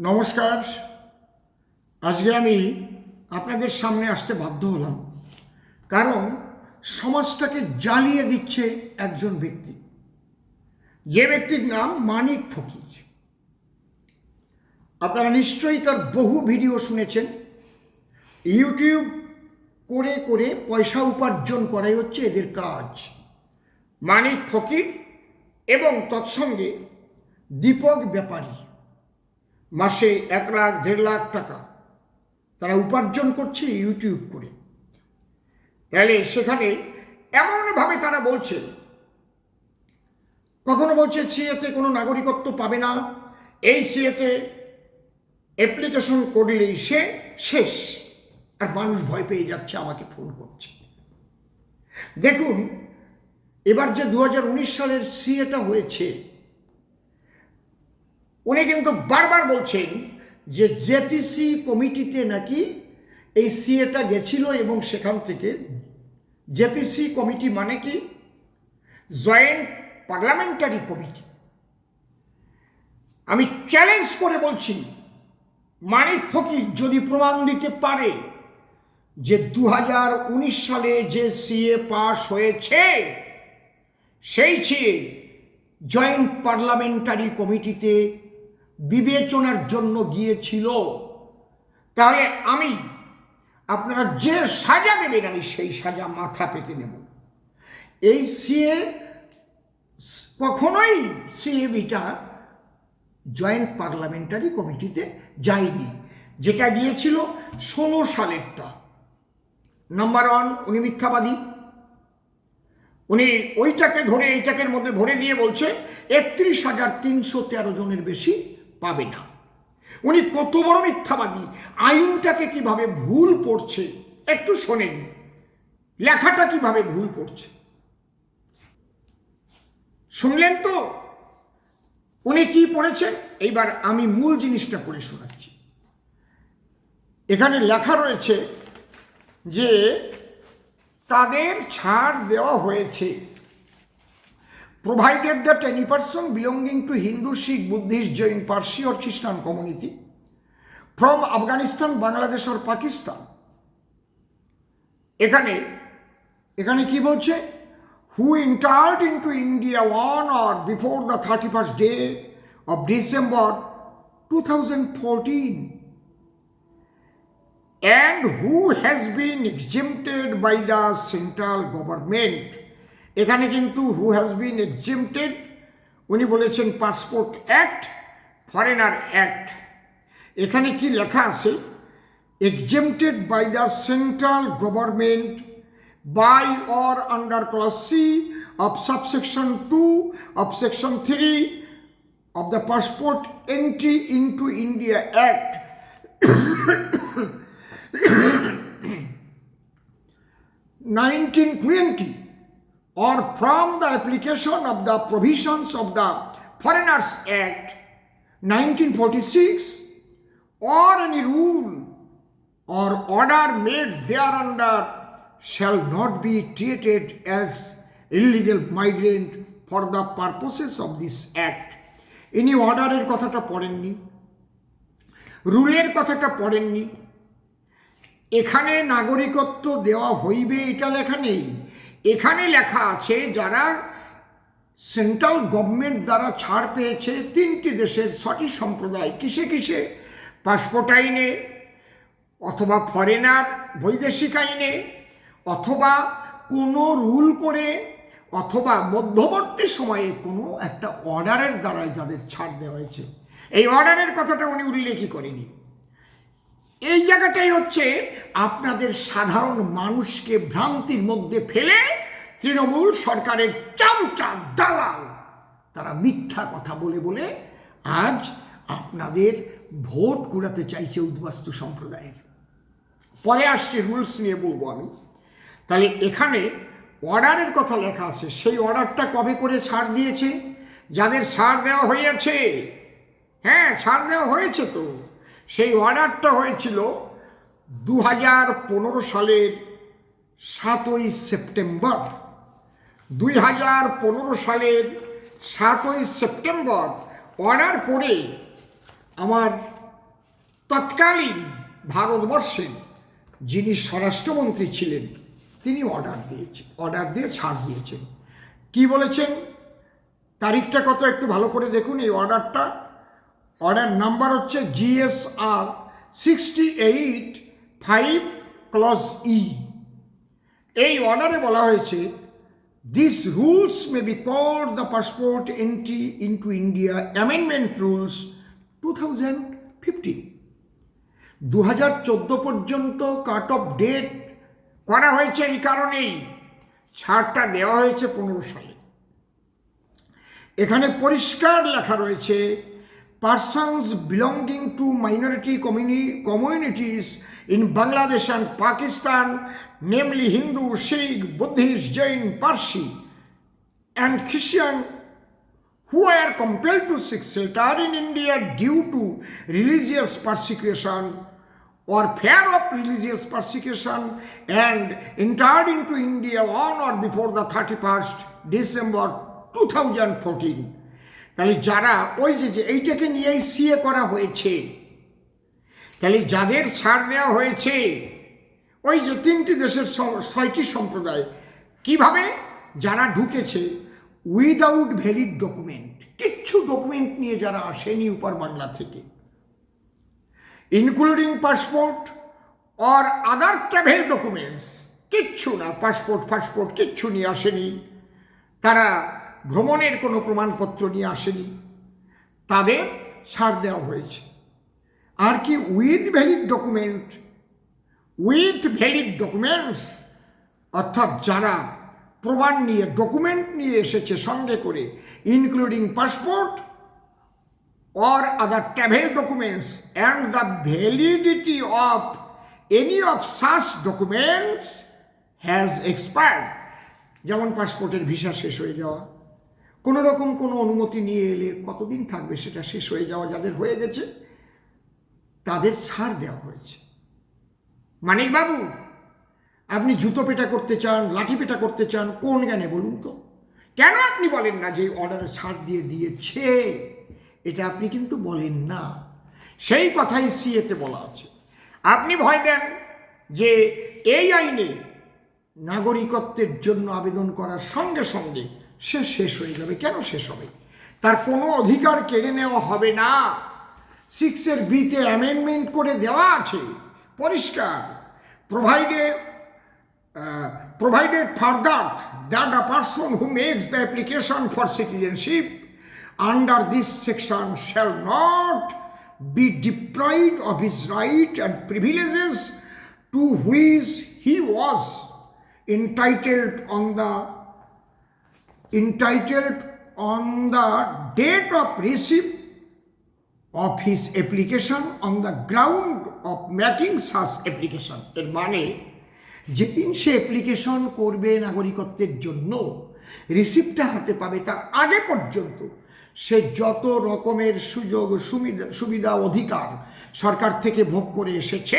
নমস্কার। আজকে আমি আপনাদের সামনে আসতে বাধ্য হলাম। কারণ সমাজটাকে জ্বালিয়ে দিচ্ছে একজন ব্যক্তি। যে ব্যক্তির নাম মানিক ফকির। আপনারা নিশ্চয়ই তার বহু ভিডিও শুনেছেন। ইউটিউব করে করে পয়সা উপার্জন করাই হচ্ছে এদের কাজ। মানিক ফকির এবং তৎসঙ্গে দীপক ব্যাপারী। মাসে এক লাখ, দেড় লাখ টাকা। তারা উপার্জন করছে ইউটিউব করে। তাহলে সেখানে এমনভাবে তারা বলছে, কখনো বলছে সিএতে কোনো নাগরিকত্ব পাবে না। এই সিএতে অ্যাপ্লিকেশন করলেই সে শেষ। আর মানুষ ভয় পেয়ে যাচ্ছে, আমাকে ফোন করছে। দেখুন, এবার যে দু হাজার উনিশ সালের সিএটা হয়েছে উনি কিন্তু বারবার বলছেন যে জেপিসি কমিটিতে নাকি এই সিএটা গেছিল এবং সেখান থেকে জেপিসি কমিটি মানে কি? Joint parliamentary committee. আমি চ্যালেঞ্জ করে বলছি, মানিক ফকির যদি প্রমাণ দিতে পারে যে দু হাজার উনিশ সালে যে সিএ পাশ হয়েছে, সেই সিএ জয়েন্ট পার্লামেন্টারি কমিটিতে বিবেচনার জন্য গিয়েছিল। তাহলে আমি আপনারা যে সাজা দেবেন, আমি সেই সাজা মাথা পেতে নেব। এই সিএ কখনোই সিএবিটা জয়েন্ট পার্লামেন্টারি কমিটিতে যায়নি, যেটা গিয়েছিল ষোলো সালেরটা। নাম্বার ওয়ান, উনি মিথ্যাবাদী। উনি ওইটাকে ধরে এইটাকের মধ্যে ভরে দিয়ে বলছে, একত্রিশ হাজার তিনশো তেরো জনের বেশি পাবে না। উনি কত বড় মিথ্যাবাদী। আইনটাকে কীভাবে ভুল পড়ছে একটু শোনেন। লেখাটা কীভাবে ভুল পড়ছে শুনলেন তো? উনি কি পড়েছেন? এইবার আমি মূল জিনিসটা পড়ে শোনাচ্ছি। এখানে লেখা রয়েছে যে, তাদের ছাড় দেওয়া হয়েছে। Provided that any person belonging to Hindu, Sikh, Buddhist, Jain, Parsi or Christian community from Afghanistan, Bangladesh or Pakistan এখানে এখানে কি বলছে who entered into India on or before the thirty first day of December two thousand fourteen and who has been exempted by the central government এখানে কিন্তু হু has bin exempted উনি বলেছেন passport act foreigner act এখানে কি লেখা আছে? Exempted by the central government by or under clause C of subsection two of section three of the passport entry into India act 1920 or from the application of the provisions of the Foreigners Act 1946 or any rule or order made thereunder shall not be treated as illegal migrant for the purposes of this act ইনি অর্ডারের কথাটা পড়েননি রুলের কথাটা পড়েননি এখানে নাগরিকত্ব দেওয়া হইবে এটা লেখা নেই এখানে লেখা আছে, যারা সেন্ট্রাল গভর্নমেন্ট দ্বারা ছাড় পেয়েছে, তিনটি দেশের ছটি সম্প্রদায়, কিসে কিসে? পাসপোর্ট আইনে, অথবা ফরেনার, বৈদেশিক আইনে, অথবা কোনো রুল করে, অথবা মধ্যবর্তী সময়ে কোনো একটা অর্ডারের দ্বারাই যাদের ছাড় দেওয়া হয়েছে। এই অর্ডারের কথাটা উনি উল্লেখই করেনি এই জায়গাটাই হচ্ছে আপনাদের সাধারণ মানুষকে ভ্রান্তির মধ্যে ফেলে তৃণমূল সরকারের চামচা দালাল। তারা মিথ্যা কথা বলে বলে আজ আপনাদের ভোট কুড়াতে চাইছে উদ্বাস্তু সম্প্রদায়ের। পরে আসছে রুলস নিয়ে বলব আমি। তাহলে এখানে অর্ডারের কথা লেখা আছে। সেই অর্ডারটা কবে করে ছাড় দিয়েছে? যাদের ছাড় দেওয়া হয়েছে। হ্যাঁ ছাড় দেওয়া হয়েছে তো। সেই অর্ডারটা হয়েছিল দু হাজার পনেরো সালের সাতই সেপ্টেম্বর। দুই হাজার পনেরো সালের সাতই সেপ্টেম্বর অর্ডার করে আমার তৎকালীন ভারতবর্ষের যিনি স্বরাষ্ট্রমন্ত্রী ছিলেন, তিনি অর্ডার দিয়েছেন অর্ডার দিয়ে ছাড় দিয়েছেন। কি বলেছেন? তারিখটা কত? একটু ভালো করে দেখুন এই অর্ডারটা। অর্ডার নাম্বার হচ্ছে GSR sixty eight five clause E এই অর্ডারে বলা হয়েছে this rules may be called the passport entry into India amendment rules two thousand fifteen দু হাজার চোদ্দ পর্যন্ত কাট অফ ডেট করা হয়েছে এই কারণেই। ছাড়টা দেওয়া হয়েছে পনেরো সালে। এখানে পরিষ্কার লেখা রয়েছে persons belonging to minority communi communities in Bangladesh and Pakistan, namely Hindu, Sikh, Buddhist, Jain, Parsi, and Christian, who are compelled to seek shelter in India due to religious persecution or fear of religious persecution and entered into India on or before the 31st December 2014. তাহলে যারা ওই যে যে এইটাকে নিয়েই CA করা হয়েছে, তাহলে যাদের ছাড় দেওয়া হয়েছে, ওই যে তিনটি দেশের ছয়টি সম্প্রদায়, কীভাবে যারা ঢুকেছে উইদাউট ভ্যালিড ডকুমেন্ট কিচ্ছু ডকুমেন্ট নিয়ে যারা আসেনি উপর বাংলা থেকে including passport or other travel documents কিচ্ছু না পাসপোর্ট ফাসপোর্ট কিচ্ছু নিয়ে আসেনি, তারা ভ্রমণের কোনো প্রমাণপত্র নিয়ে আসেনি। তাদের ছাড় দেওয়া হয়েছে। আর কি with valid document with valid documents অর্থাৎ যারা প্রমাণ নিয়ে ডকুমেন্ট নিয়ে এসেছে সঙ্গে করে including passport or other travel documents and the validity of any of such documents has expired যেমন পাসপোর্টের ভিসা শেষ হয়ে যাওয়া। কোনো রকম কোনো অনুমতি নিয়ে এলে কতদিন থাকবে সেটা শেষ হয়ে যাওয়া যাদের হয়ে গেছে, তাদের ছাড় দেওয়া হয়েছে। মানিকবাবু আপনি জুতো পেটা করতে চান, লাঠি পেটা করতে চান, কোন জ্ঞানে বলুন তো? কেন আপনি বলেন না যে অর্ডারে ছাড় দিয়ে দিয়েছে? এটা আপনি কিন্তু বলেন না। সেই কথাই সিএতে বলা আছে। আপনি ভয় দেন যে এই আইনে নাগরিকত্বের জন্য আবেদন করার সঙ্গে সঙ্গে সে শেষ হয়ে যাবে। কেন শেষ হবে? তার কোনো অধিকার কেড়ে নেওয়া হবে না। সিক্সের বিতে অ্যামেন্ডমেন্ট করে দেওয়া আছে। পরিষ্কার। Provide provided for that that a person who makes the application for citizenship under this section shall not be deprived of his right and privileges to which he was entitled on the entitled on the date of receipt of his application on the ground of making such application. এর মানে যেদিন সে application করবে নাগরিকত্বের জন্য রিসিপ্টটা হাতে পাবে তার আগে পর্যন্ত। সে যত রকমের সুযোগ, সুবিধা সুবিধা, অধিকার সরকার থেকে ভোগ করে এসেছে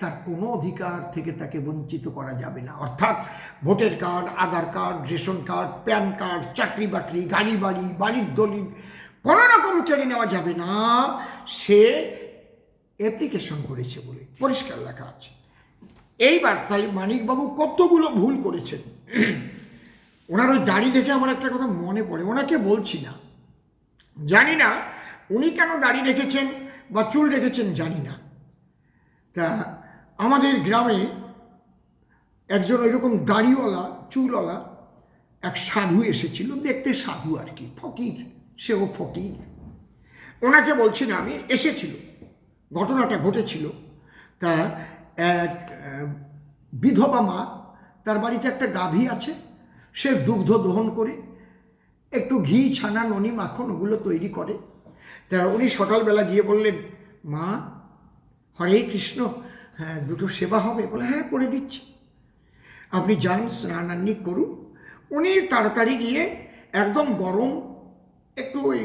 তার কোনো অধিকার থেকে তাকে বঞ্চিত করা যাবে না। অর্থাৎ voter card, Aadhaar card, ration card, PAN card, চাকরি বাকরি, গাড়ি বাড়ি, বাড়ির দলিল, কোনো রকম কেড়ে নেওয়া যাবে না। সে অ্যাপ্লিকেশন করেছে বলে পরিষ্কার লেখা আছে। এইবার তাই মানিকবাবু কতগুলো ভুল করেছেন। ওনার ওই দাড়ি দেখে আমার একটা কথা মনে পড়ে, ওনাকে বলছি না। জানি না উনি কেন দাড়ি রেখেছেন বা চুল রেখেছেন, জানি না। তা আমাদের গ্রামে একজন ওইরকম দাড়িওয়ালা, চুলওয়ালা, এক সাধু এসেছিল। দেখতে সাধু আর কি, ফকির, সেও ফকির। ওনাকে বলছি না, আমি এসেছিল। ঘটনাটা ঘটেছিল। তা এক বিধবা মা, তার বাড়িতে একটা গাভী আছে। সে দুগ্ধ দহন করে, একটু ঘি, ছানা, ননি, মাখন ওগুলো তৈরি করে। তা উনি সকালবেলা গিয়ে বললেন, মা, হরে কৃষ্ণ। হ্যাঁ দুটো সেবা হবে। বলে হ্যাঁ করে দিচ্ছি। আপনি যান স্নানান্নি করুন। উনি তাড়াতাড়ি গিয়ে একদম গরম, একটু ওই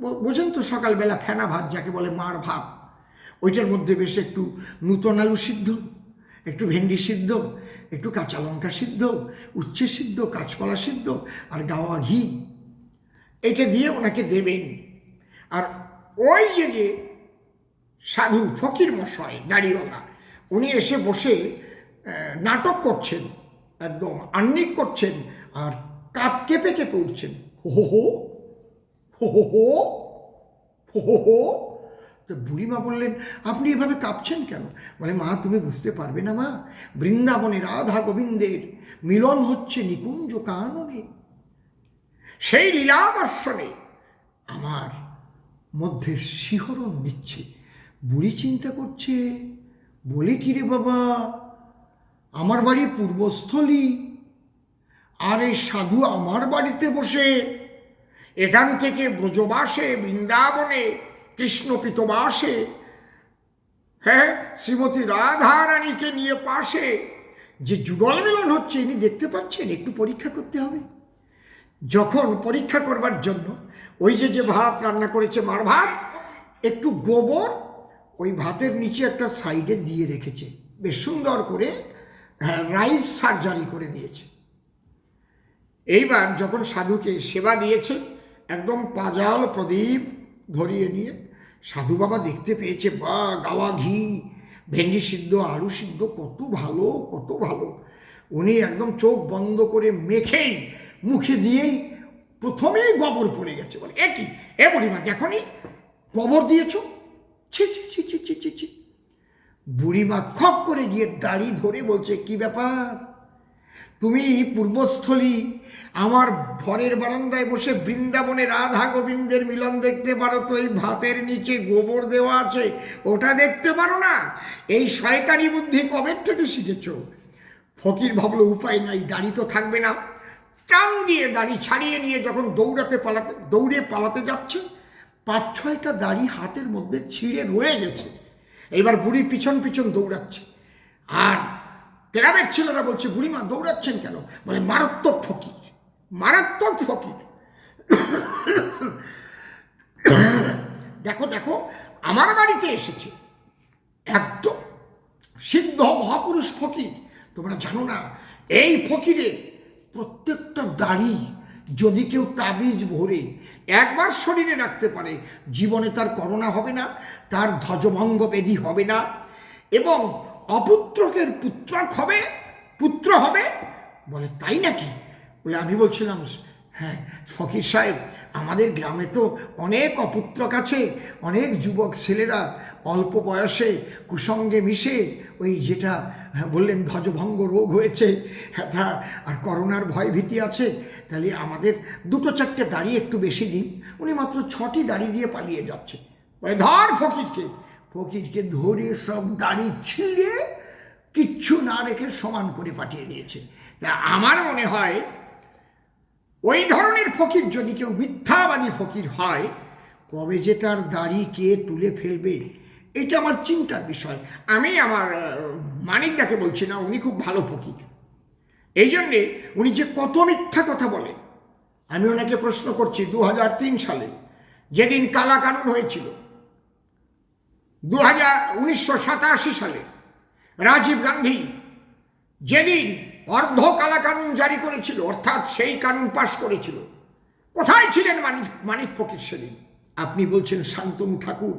বোঝেন তো সকালবেলা ফেনা ভাত, যাকে বলে মার ভাত। ওইটার মধ্যে বেশ একটু নূতন আলু সিদ্ধ, একটু ভেন্ডি সিদ্ধ, একটু কাঁচা লঙ্কা সিদ্ধ, উচ্ছে সিদ্ধ, কাঁচকলা সিদ্ধ আর গাওয়া ঘি। এটা দিয়ে ওনাকে দেবেন। আর ওই যে যে সাধু ফকির মশাই, দাড়িওয়ালা উনি এসে বসে নাটক করছেন, একদম আন্নিক করছেন, আর কাপ কেঁপে কেঁপে উঠছেন। হো হো হো হো হো হো হো হো তো বুড়িমা বললেন, আপনি এভাবে কাঁপছেন কেন? বলে, মা, তুমি বুঝতে পারবে না, মা। বৃন্দাবনে রাধা গোবিন্দের মিলন হচ্ছে নিকুঞ্জ কাননে। সেই লীলা দর্শনে আমার মধ্যে শিহরণ দিচ্ছে। বুড়ি চিন্তা করছে বলে কি রে বাবা? আমার বাড়ি পূর্বস্থলী। আর এই সাধু আমার বাড়িতে বসে। এখান থেকে ব্রজবাসে, বৃন্দাবনে, কৃষ্ণপিতবাসে হ্যাঁ শ্রীমতী রাধা রানীকে নিয়ে পাশে যে যুগল মিলন হচ্ছে, ইনি দেখতে পাচ্ছেন, একটু পরীক্ষা করতে হবে। যখন পরীক্ষা করবার জন্য ওই যে যে ভাত রান্না করেছে মার ভাত, একটু গোবর ওই ভাতের নিচে একটা সাইডে দিয়ে রেখেছে। বেশ সুন্দর করে হ্যাঁ, রাইস সার্জারি করে দিয়েছে। এইবার যখন সাধুকে সেবা দিয়েছে একদম পাজাল প্রদীপ ধরিয়ে নিয়ে সাধু বাবা দেখতে পেয়েছে বা গাওয়া ঘি ভেন্ডি সিদ্ধ আলু সিদ্ধ কত ভালো কত ভালো। উনি একদম চোখ বন্ধ করে মেখেই মুখে দিয়েই প্রথমেই গোবর পড়ে গেছে। বলে এ কি? এ বুড়িমা দেখনি? গোবর দিয়েছ? ছি ছি ছি ছি ছি ছি ছি। বুড়িমা খপ করে গিয়ে দাড়ি ধরে বলছে, কি ব্যাপার? তুমি পূর্বস্থলী আমার ঘরের বারান্দায় বসে বৃন্দাবনে রাধা গোবিন্দের মিলন দেখতে পারো তো, এই ভাতের নিচে গোবর দেওয়া আছে, ওটা দেখতে পারো না? এই শয়তানি বুদ্ধি কবে থেকে শিখেছ? ফকির ভাবলো, উপায় নাই, দাড়ি তো থাকবে না। টান দিয়ে দাড়ি ছাড়িয়ে নিয়ে যখন দৌড়াতে পালাতে, দৌড়ে পালাতে যাচ্ছে পাঁচ ছয়টা দাড়ি হাতের মধ্যে ছিঁড়ে রয়ে গেছে। এবার বুড়ি পিছন পিছন দৌড়াচ্ছে। আর গ্রামের ছেলেরা বলছে, বুড়িমা, দৌড়াচ্ছেন কেন? বলে, মারাত্মক ফকির মারাত্মক ফকির। দেখো দেখো, আমার বাড়িতে এসেছে একদম সিদ্ধ মহাপুরুষ ফকির। তোমরা জানো না, এই ফকিরের প্রত্যেকটা দাড়ি যদি কেউ তাবিজ ভরে একবার শরীরে রাখতে পারে, জীবনে তার করোনা হবে না, তার ধ্বজভঙ্গ ব্যাধি হবে না এবং অপুত্রকের পুত্রক হবে, পুত্র হবে বলে তাই নাকি? বলে আমি বলছিলাম হ্যাঁ ফকির সাহেব, আমাদের গ্রামে তো অনেক অপুত্রক আছে, অনেক যুবক ছেলেরা অল্প বয়সে কুসঙ্গে মিশে ওই যেটা হ্যাঁ, বললেন ধ্বজভঙ্গ রোগ হয়েছে হ্যাঁ আর করোনার ভয় ভীতি আছে তাহলে আমাদের দুটো চারটে দাড়ি একটু বেশি দিন। উনি মাত্র ছটি দাড়ি দিয়ে পালিয়ে যাচ্ছে। বলে ধর ফকিরকে। ফকিরকে ধরে সব দাড়ি ছিঁড়ে কিচ্ছু না রেখে সমান করে পাঠিয়ে দিয়েছে। তা আমার মনে হয় ওই ধরনের ফকির যদি কেউ মিথ্যাবাদী ফকির হয় কবে যে তার দাড়ি কে তুলে ফেলবে এটা আমার চিন্তার বিষয়। আমি আমার মানিকদাকে বলছি না, উনি খুব ভালো ফকির। এই জন্যে উনি যে কত মিথ্যা কথা বলেন আমি ওনাকে প্রশ্ন করছি দু হাজার তিন সালে, যেদিন কালা কানুন হয়েছিল দু হাজার উনিশশো সালে রাজীব গান্ধী যেদিন অর্ধ কালা কানুন জারি করেছিল, অর্থাৎ সেই কানুন পাশ করেছিল, কোথায় ছিলেন মানিক মানিক ফকির সেদিন? আপনি বলছেন শান্তনু ঠাকুর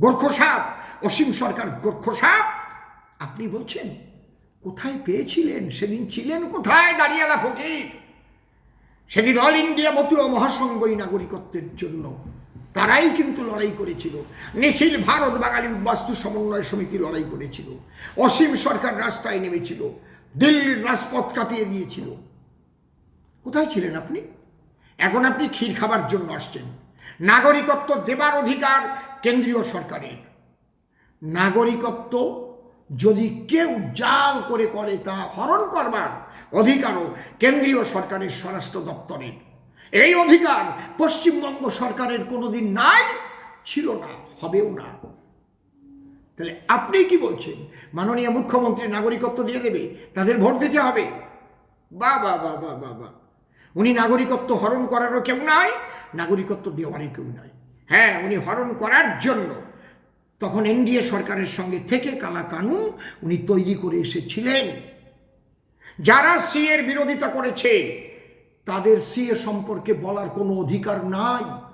গোর্খ সাপ অসীম সরকার গোর্খ সাপ আপনি বলছেন, কোথায় পেয়েছিলেন? সেদিন ছিলেন কোথায়, দাঁড়িয়ালা ফকির? সেদিন অল ইন্ডিয়া মতীয় মহাসংঘই নাগরিকত্বের জন্য। তারাই কিন্তু লড়াই করেছিল। নিখিল ভারত বাঙালি উদ্বাস্তু সমন্বয় সমিতি লড়াই করেছিল। অসীম সরকার রাস্তায় নেমেছিল। দিল্লির রাজপথ কাঁপিয়ে দিয়েছিল। কোথায় ছিলেন আপনি? এখন আপনি ক্ষীর খাবার জন্য আসছেন। নাগরিকত্ব দেবার অধিকার কেন্দ্রীয় সরকারের। নাগরিকত্ব যদি কেউ জাল করে করে তা হরণ করবার অধিকারও কেন্দ্রীয় সরকারের স্বরাষ্ট্র দপ্তরের। এই অধিকার পশ্চিমবঙ্গ সরকারের কোনোদিন নাই, ছিল না, হবেও না। তাহলে আপনি কি বলছেন? মাননীয় মুখ্যমন্ত্রী নাগরিকত্ব দিয়ে দেবে, তাদের ভোট দিতে হবে? বা বা বা বা বা উনি নাগরিকত্ব হরণ করারও কেউ নাই, নাগরিকত্ব দেওয়ারও কেউ নাই। হ্যাঁ উনি হরণ করার জন্য। তখন এনডিএ সরকারের সঙ্গে থেকে কালা কানুন উনি তৈরি করে এসেছিলেন। যারা সি এর বিরোধিতা করেছে, তাদের সি এ সম্পর্কে বলার কোনো অধিকার নাই।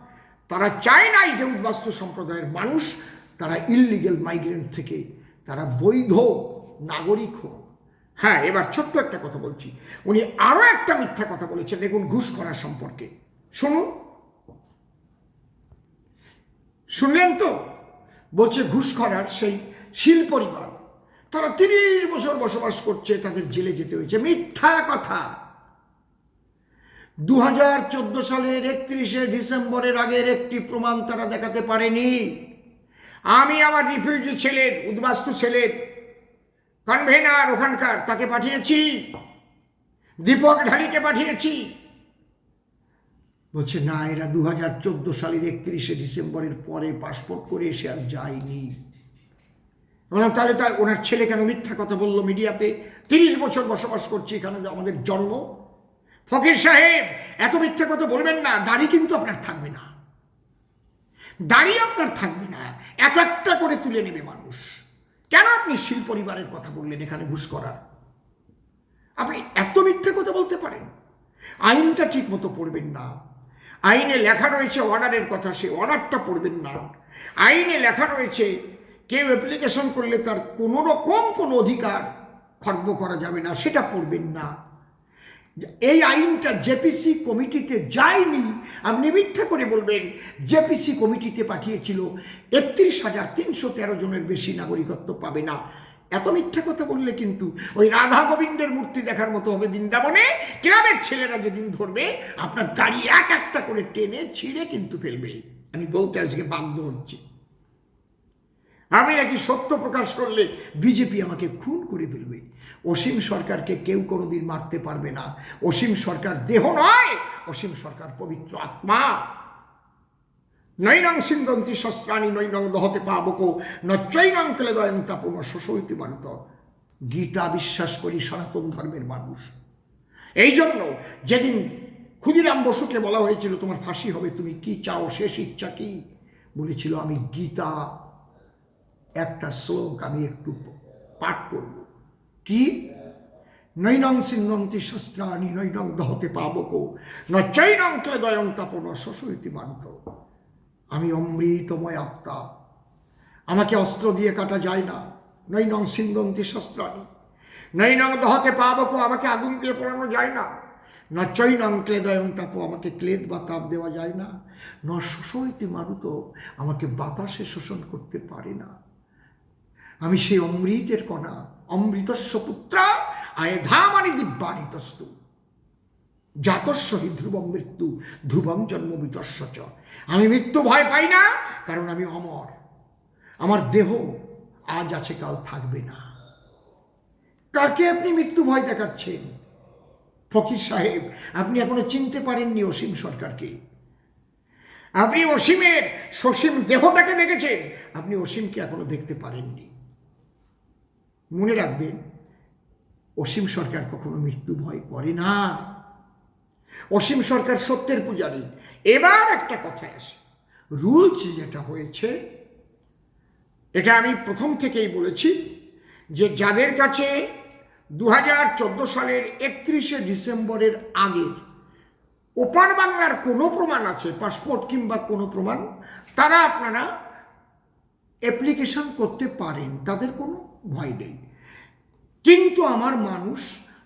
তারা চায় নাই যে উদ্বাস্তু সম্প্রদায়ের মানুষ, তারা ইললিগেল মাইগ্রেন্ট থেকে তারা বৈধ নাগরিক হোক। হ্যাঁ এবার ছোট্ট একটা কথা বলছি। উনি আরও একটা মিথ্যা কথা বলেছেন। দেখুন, ঘুষ করা সম্পর্কে। শুনুন। শুনলেন তো? বলছে, ঘুষ করার সেই শিল পরিবার। তারা তিরিশ বছর বসবাস করছে, তাদের জেলে যেতে হয়েছে। মিথ্যা কথা। দু হাজার চোদ্দ সালের একত্রিশে ডিসেম্বরের আগের একটি প্রমাণ তারা দেখাতে পারেনি। আমি আমার রিফিউজি ছেলের, উদ্বাস্তু ছেলের, কনভেনার ওখানকার, তাকে পাঠিয়েছি। দীপক ঢালিকে পাঠিয়েছি। বলছে, না, এরা দু হাজার চোদ্দ সালের একত্রিশে ডিসেম্বরের পরে পাসপোর্ট করে এসে আর যায়নি। বললাম, তাহলে তাই ওনার ছেলে কেন মিথ্যা কথা বলল মিডিয়াতে? তিরিশ বছর বসবাস করছি এখানে আমাদের জন্ম। ফকির সাহেব, এত মিথ্যা কথা বলবেন না, দাড়ি কিন্তু আপনার থাকবে না। দাড়ি আপনার থাকবে না, এক একটা করে তুলে নেবে মানুষ। কেন আপনি শিল পরিবারের কথা বললেন এখানে ঘুষ করার? আপনি এত মিথ্যে কথা বলতে পারেন। আইনটা ঠিক মতো পড়বেন না। আইনে লেখা রয়েছে অর্ডারের কথা, সে অর্ডারটা পড়বেন না। আইনে লেখা রয়েছে, কেউ অ্যাপ্লিকেশন করলে তার কোনো রকম কোনো অধিকার খর্ব করা যাবে না, সেটা পড়বেন না। এই আইনটা জেপিসি কমিটিতে যায়নি। আপনি মিথ্যা করে বলবেন, জেপিসি কমিটিতে পাঠিয়েছিল, একত্রিশ হাজার তিনশো তেরো জনের বেশি নাগরিকত্ব পাবে না। এত মিথ্যা কথা বললে কিন্তু ওই রাধা গোবিন্দের মূর্তি দেখার মতো হবে বৃন্দাবনে। ক্লাবের ছেলেরা যেদিন ধরবে, আপনার দাড়ি এক একটা করে টেনে ছিঁড়ে কিন্তু ফেলবে। আমি বলতে আজকে বাধ্য হচ্ছি। আমি নাকি সত্য প্রকাশ করলে বিজেপি আমাকে খুন করে ফেলবে। অসীম সরকারকে কেউ কোনোদিন মারতে পারবে না। অসীম সরকার দেহ নয়, অসীম সরকার পবিত্র আত্মা। নৈনং সিন্ধন্তি শস্ত্রাণী নৈনং দহতে পাবক নচৈনং কেলে দয়ন্তা পুনঃ শোষইতি মানত গীতা বিশ্বাস করি সনাতন ধর্মের মানুষ। এই জন্য যেদিন ক্ষুদিরাম বসুকে বলা হয়েছিল, তোমার ফাঁসি হবে, তুমি কি চাও, শেষ ইচ্ছা কি? বলেছিল, আমি গীতা, একটা শ্লোক আমি একটু পাঠ করব। কি? নৈনং সিন্নন্তি শস্ত্রাণি নৈনং দহতে পাবক, ন চৈনং ক্লেদয়ং তাপন শোষইতি মান্ত আমি অমৃতময় আত্মা। আমাকে অস্ত্র দিয়ে কাটা যায় না। নই নৈনং সিন্দন্তি শস্ত্রাণি। নৈনং দহতে পাবক, আমাকে আগুন দিয়ে পড়ানো যায় না। ন চৈনং ক্লেদয়ং তাপ, আমাকে ক্লেদ বা তাপ দেওয়া যায় না। ন শোষইতি মারুত, আমাকে বাতাসে শোষণ করতে পারে না। আমি সেই অমৃতের কণা অমৃতস্ব পুত্রা, আয় ধামানি দিব্যানিতস্তু। জাতস্ব হি ধ্রুবম মৃত্যু, ধ্রুবং জন্ম বিতস্ব চ। আমি মৃত্যু ভয় পাই না, কারণ আমি অমর। আমার দেহ আজ আছে, কাল থাকবে না। কাকে আপনি মৃত্যু ভয় দেখাচ্ছেন? ফকির সাহেব, আপনি এখনও চিনতে পারেননি অসীম সরকারকে। আপনি অসীমের, সসীম দেহটাকে দেখেছেন, আপনি অসীমকে এখনও দেখতে পারেননি। মনে রাখবেন, অসীম সরকার কখনো মৃত্যু ভয় করে না। অসীম সরকার সত্যের পূজারী। এবার একটা কথায় আসে। রুলস যেটা হয়েছে, এটা আমি প্রথম থেকেই বলেছি যে যাদের কাছে দু হাজার চোদ্দ সালের একত্রিশে ডিসেম্বরের আগের ওপার বাংলার কোনো প্রমাণ আছে, পাসপোর্ট কিংবা কোনো প্রমাণ, তারা আপনারা অ্যাপ্লিকেশন করতে পারেন, তাদের কোনো ভয় নেই। কিন্তু আমার মানুষ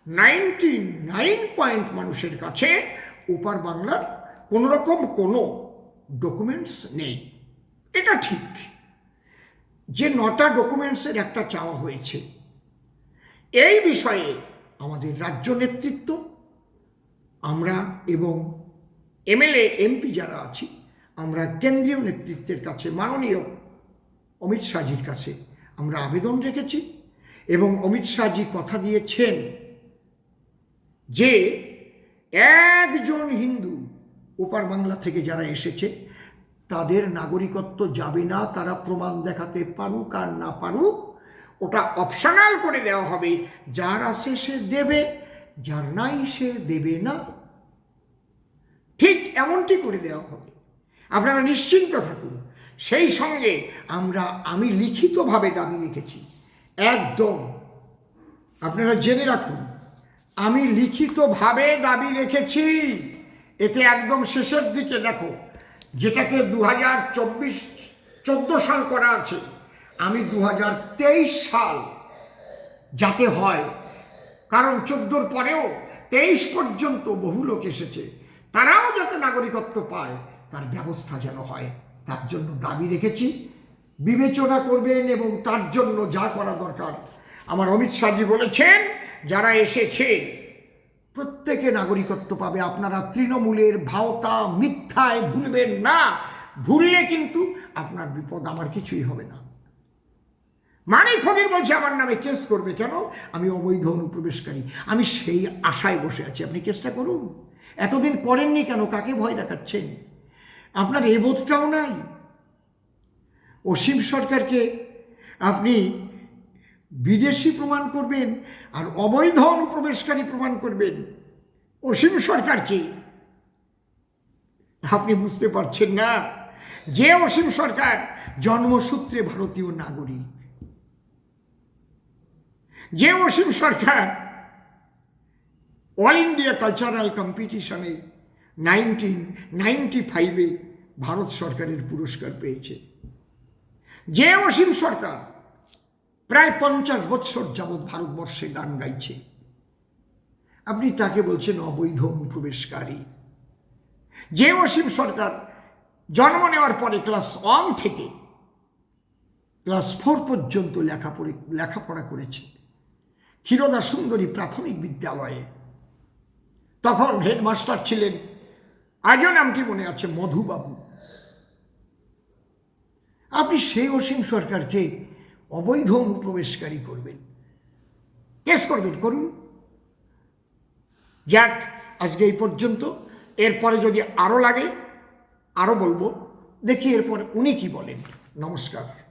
নাইনটি নাইন পয়েন্ট মানুষের কাছে ওপার বাংলার কোনো রকম কোনো ডকুমেন্টস নেই। এটা ঠিক। যে নটা ডকুমেন্টসের একটা চাওয়া হয়েছে। এই বিষয়ে আমাদের রাজ্য নেতৃত্ব, আমরা এবং এমএলএ, এমপি যারা আছি, আমরা কেন্দ্রীয় নেতৃত্বের কাছে, মাননীয় অমিত শাহজির কাছে আমরা আবেদন রেখেছি এবং অমিত শাহজি কথা দিয়েছেন যে একজন হিন্দু ওপার বাংলা থেকে যারা এসেছে, তাদের নাগরিকত্ব যাবে না, তারা প্রমাণ দেখাতে পারুক আর না পারুক, ওটা অপশনাল করে দেওয়া হবে। যার আছে সে দেবে, যার নাই সে দেবে না। ঠিক এমনটি করে দেওয়া হবে। আপনারা নিশ্চিন্ত থাকুন। সেই সঙ্গে আমরা আমি লিখিতভাবে দাবি রেখেছি। একদম। আপনারা জেনে রাখুন। আমি লিখিতভাবে দাবি রেখেছি। এতে একদম শেষের দিকে দেখো, যেটাকে দু হাজার চব্বিশ, চোদ্দ সাল করা আছে, আমি দু হাজার তেইশ সাল যাতে হয়। কারণ চোদ্দোর পরেও তেইশ পর্যন্ত বহু লোক এসেছে, তারাও যাতে নাগরিকত্ব পায়, তার ব্যবস্থা যেন হয়। তার জন্য দাবি রেখেছি, বিবেচনা করবেন এবং তার জন্য যা করা দরকার। আমার অমিত শাহজি বলেছেন যারা এসেছে, প্রত্যেকে নাগরিকত্ব পাবে। আপনারা তৃণমূলের ভাওতা মিথ্যায় ভুলবেন না। ভুললে কিন্তু আপনার বিপদ আমার কিছুই হবে না। মানে ফকির বলছে, আমার নামে কেস করবে কেন? আমি অবৈধ অনুপ্রবেশকারী। আমি সেই আশায় বসে আছি। আপনি কেসটা করুন। এতদিন করেননি কেন? কাকে ভয় দেখাচ্ছেন? আপনার এ বোধটাও নাই। অসীম সরকারকে আপনি বিদেশি প্রমাণ করবেন আর অবৈধ অনুপ্রবেশকারী প্রমাণ করবেন। অসীম সরকারকে। আপনি বুঝতে পারছেন না যে অসীম সরকার জন্মসূত্রে ভারতীয় নাগরিক। যে Asim Sarkar all India cultural কম্পিটিশনে নাইনটিন নাইনটি ফাইভে ভারত সরকারের পুরস্কার পেয়েছে। যে অসীম সরকার প্রায় পঞ্চাশ বৎসর যাবৎ ভারতবর্ষে গান গাইছে। আপনি তাকে বলছেন অবৈধ অনুপ্রবেশকারী। যে অসীম সরকার জন্ম নেওয়ার পরে ক্লাস ওয়ান থেকে ক্লাস ফোর পর্যন্ত লেখাপড়ে, লেখাপড়া করেছে। ক্ষীরদা সুন্দরী প্রাথমিক বিদ্যালয়ে। তখন হেডমাস্টার ছিলেন, আজও নামটি মনে আছে, মধুবাবু। আপনি সেই অসীম সরকারকে অবৈধ অনুপ্রবেশকারী করবেন। কেস করবেন, করুন। যাক, আজকে এই পর্যন্ত। এরপরে যদি আরও লাগে আরও বলব। দেখি এরপর উনি কি বলেন। নমস্কার।